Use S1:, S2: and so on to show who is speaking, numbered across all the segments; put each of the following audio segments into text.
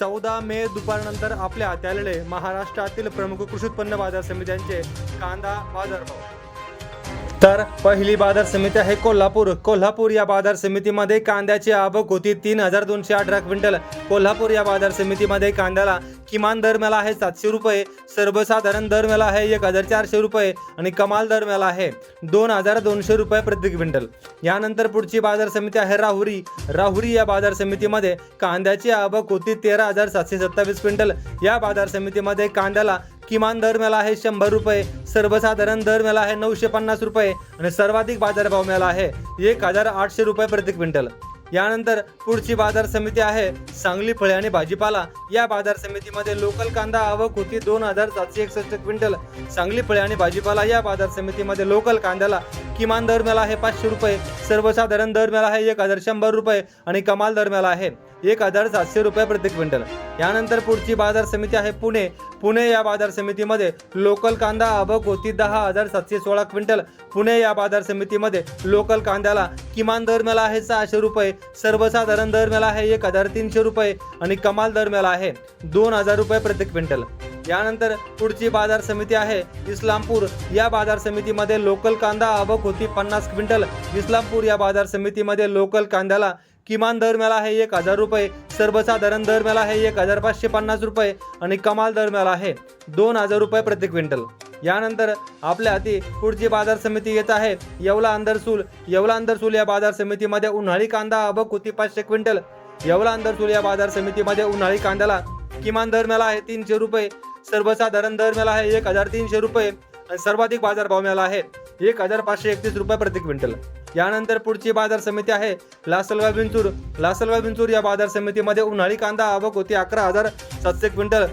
S1: चौदा मे दुपारनंतर आपल्या हाताळले महाराष्ट्रातील प्रमुख कृषी उत्पन्न बाजार समित्यांचे कांदा बाजारभाव. तर पहिली बाजार समिती आहे कोल्हापूर. कोल्हापूर या बाजार समितीमध्ये कांद्याची आवक होती तीन हजार दोनशे अठरा क्विंटल. कोल्हापूर या बाजार समितीमध्ये कांद्याला किमान दर मिळाला आहे सातशे रुपये सर्वसाधारण दर मिळाला आहे एक हजार चारशे रुपये आणि कमाल दर मिळाला आहे दोन हजार दोनशे रुपये प्रति क्विंटल. यानंतर पुढची बाजार समिती आहे राहुरी. राहुरी या बाजार समितीमध्ये कांद्याची आवक होती तेरा हजार सातशे सत्तावीस क्विंटल. या बाजार समितीमध्ये कांद्याला किमान दर मिळाला आहे शंभर रुपये सर्वसाधारण दर मिळाला आहे नऊशे पन्नास रुपये आणि सर्वाधिक बाजारभाव मिळाला आहे एक हजार आठशे रुपये प्रति क्विंटल. यानंतर पुढची बाजार समिती आहे सांगली फळे आणि भाजीपाला. या बाजार समितीमध्ये लोकल कांदा आवक होती दोन हजार सातशे एकसष्ट क्विंटल. सांगली फळे आणि भाजीपाला या बाजार समितीमध्ये लोकल कांद्याला किमान दर मिळाला आहे पाचशे रुपये सर्वसाधारण दर मिळाला आहे एक हजार शंभर रुपये आणि कमाल दर मिळाला आहे. एक हजार सातशे रुपये प्रति क्विंटल. यानंतर पुढची बाजार समिती आहे पुणे. पुणे या बाजार समितीमध्ये लोकल कांदा आवक होती दहा हजार सातशे सोळा क्विंटल. पुणे या बाजार समितीमध्ये लोकल कांद्याला किमान दर मिळाला आहे सहाशे रुपये सर्वसाधारण दर मिळाला आहे एक हजार तीनशे रुपये आणि कमाल दर मिळाला आहे दोन हजार रुपये प्रति क्विंटल. यानंतर पुढची बाजार समिती आहे. इस्लामपूर या बाजार समितीमध्ये लोकल कांदा आवक होती पन्नास क्विंटल. इस्लामपूर या बाजार समितीमध्ये लोकल कांद्याला किमान दर मिळाला आहे एक हजार रुपये. सर्वसाधारण दर मिळाला आहे एक हजार पाचशे पन्नास रुपये आणि कमाल दर मिळाला आहे दोन हजार रुपये प्रति क्विंटल. यानंतर आपल्या हाती पुढची बाजार समिती येत आहे. येवला अंदरसूल येवला अंदरसूल या बाजार समितीमध्ये उन्हाळी कांदा आवक होती पाचशे क्विंटल. येवला अंदरसूल या बाजार समितीमध्ये उन्हाळी कांद्याला किमान दर मिळाला आहे तीनशे रुपये. सर्वसाधारण दर मिळाला आहे एक हजार तीनशे रुपये आणि सर्वाधिक बाजारभाव मिळाला आहे एक हजार पाचशे एकतीस रुपये प्रति क्विंटल. यानंतर पुढची बाजार समिती आहे लासलगाव विंचूर. लासलगाव विंचूर या बाजार समितीमध्ये उन्हाळी कांदा आवक होती अकरा हजार सातशे क्विंटल.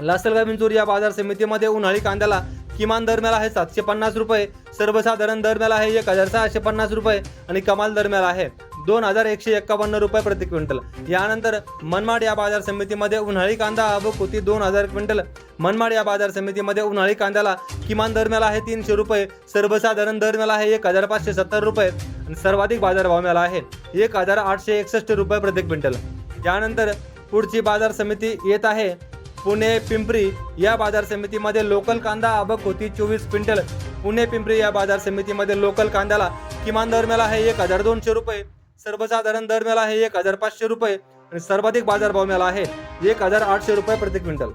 S1: लासलगाव विंचूर या बाजार समितीमध्ये उन्हाळी कांद्याला किमान दर आहे सातशे पन्नास रुपये. सर्वसाधारण दर आहे एक हजार सहाशे पन्नास रुपये आणि कमाल दर आहे दोन हजार एकशे एक्कावन्न रुपये प्रति क्विंटल. यानंतर मनमाड या बाजार समितीमध्ये उन्हाळी कांदा व कोती दोन हजार क्विंटल. मनमाड या बाजार समितीमध्ये उन्हाळी कांद्याला किमान दरम्याला आहे तीनशे रुपये. सर्वसाधारण दरम्याला आहे एक हजार पाचशे सत्तर रुपये. आणि सर्वाधिक बाजारभाव मिळाला आहे एक हजार आठशे एकसष्ट रुपये प्रति क्विंटल. यानंतर पुढची बाजार समिती येत आहे. पुणे पिंपरी या बाजार समितीमध्ये लोकल कांदा आवक होती चोवीस क्विंटल. पुणे पिंपरी या बाजार समितीमध्ये लोकल कांद्याला किमान दर मिळाला आहे एक हजार दोनशे रुपये. सर्वसाधारण दर मिळाला आहे एक हजार पाचशे रुपये. आणि सर्वाधिक बाजारभाव मिळाला आहे एक हजार आठशे रुपये प्रति क्विंटल.